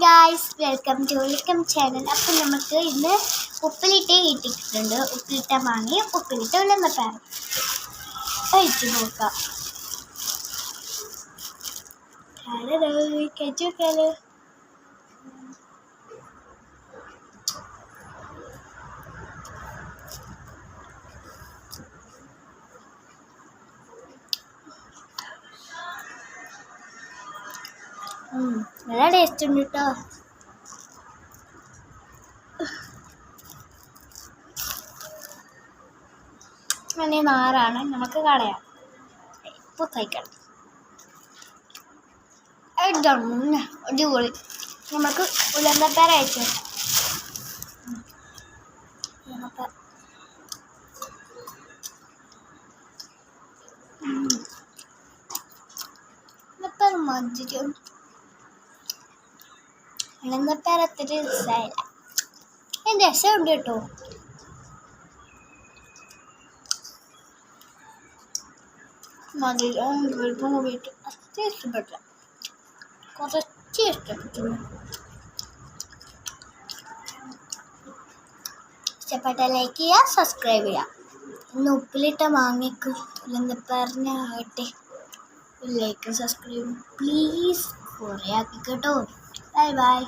Guys welcome to welcome channel അപ്പം നമുക്ക് ഇന്ന് ഉപ്പിലിട്ട കിട്ടിയിട്ടുണ്ട് ഉപ്പിലിട്ട മാങ്ങി ഉപ്പിലിട്ട ഉള്ളമ്പപ്പാറ കഴിച്ചു നോക്കാം. കഴിച്ചു നോക്കാലോ നല്ല ടേസ്റ്റ് ഉണ്ട് കേട്ടോ അങ്ങനെ നാറാണ് നമുക്ക് കളയാം ഇപ്പോൾ കഴിക്കണം ഇതാണ് അടിപൊളി. നമുക്ക് ഉലന്തപ്പേര അയച്ചു ഉലമ്പപ്പേര. ഉലമ്പപ്പേര അത്ര രസമായില്ല. എന്റെ രസമുണ്ട് കേട്ടോ. മധുരം വെളുപ്പം അത്ര ഇഷ്ടപ്പെട്ടില്ല കുറച്ച് ഇഷ്ടപ്പെട്ടില്ല ഇഷ്ടപ്പെട്ട ലൈക്ക് ചെയ്യുക സബ്സ്ക്രൈബ് ചെയ്യുക. ഇന്ന് ഉപ്പിലിട്ട മാങ്ങയ്ക്കും പറഞ്ഞാകട്ടെ ലൈക്ക് സബ്സ്ക്രൈബ് പ്ലീസ് കുറേ ആക്കി കേട്ടോ. Bye bye.